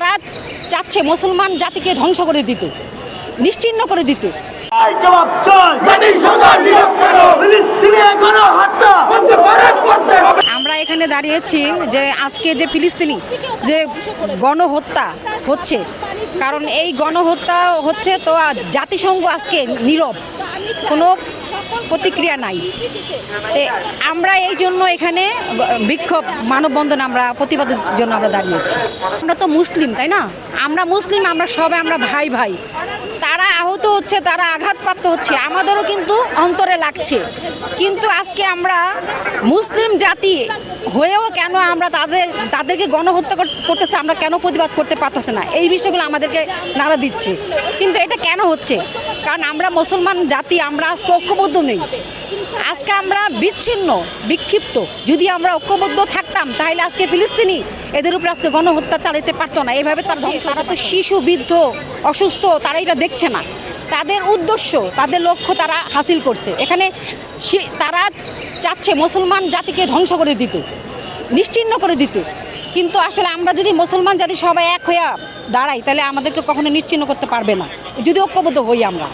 তারা চাচ্ছে মুসলমান জাতিকে ধ্বংস করে দিতে নিশ্চিহ্ন করে দিতে। জবাব আমরা এখানে দাঁড়িয়েছি যে আজকে যে ফিলিস্তিনি যে গণহত্যা হচ্ছে কারণ এই গণহত্যা হচ্ছে তো জাতিসংঘ আজকে নীরব। কোনো প্রতিক্রিয়া নাই। আমরা এই জন্য এখানে বিক্ষোভ, মানববন্ধন আমরা, প্রতিবাদের জন্য আমরা দাঁড়িয়েছি। আমরা তো মুসলিম, তাই না? আমরা মুসলিম, আমরা সবাই, আমরা ভাই ভাই। তারা আহত হচ্ছে, তারা আঘাতপ্রাপ্ত হচ্ছে, আমাদেরও কিন্তু অন্তরে লাগছে। কিন্তু আজকে আমরা মুসলিম জাতি হয়েও কেন আমরা তাদের, তাদেরকে গণহত্যা করতেছে, আমরা কেন প্রতিবাদ করতে পারতেছে না? এই বিষয়গুলো আমাদেরকে নাড়া দিচ্ছে। কিন্তু এটা কেন হচ্ছে? কারণ আমরা মুসলমান জাতি আমরা আজকে ঐক্যবদ্ধ নেই। আজকে আমরা বিচ্ছিন্ন বিক্ষিপ্ত। যদি আমরা ঐক্যবদ্ধ থাকতাম তাহলে আজকে ফিলিস্তিনি এদের উপর আজকে গণহত্যা চালাতে পারতো না। এইভাবে তার তারা তো শিশু বৃদ্ধ অসুস্থ তারা এটা দেখছে না। তাদের উদ্দেশ্য তাদের লক্ষ্য তারা হাসিল করছে। এখানে তারা চাচ্ছে মুসলমান জাতিকে ধ্বংস করে দিতে নিশ্চিহ্ন করে দিতে। কিন্তু আসলে আমরা যদি মুসলমান জাতি সবাই এক হইয়া দাঁড়াই, তাহলে আমাদেরকে কখনো নিশ্চিন্ন করতে পারবে না। যদি ঐক্যবদ্ধ হই আমরা।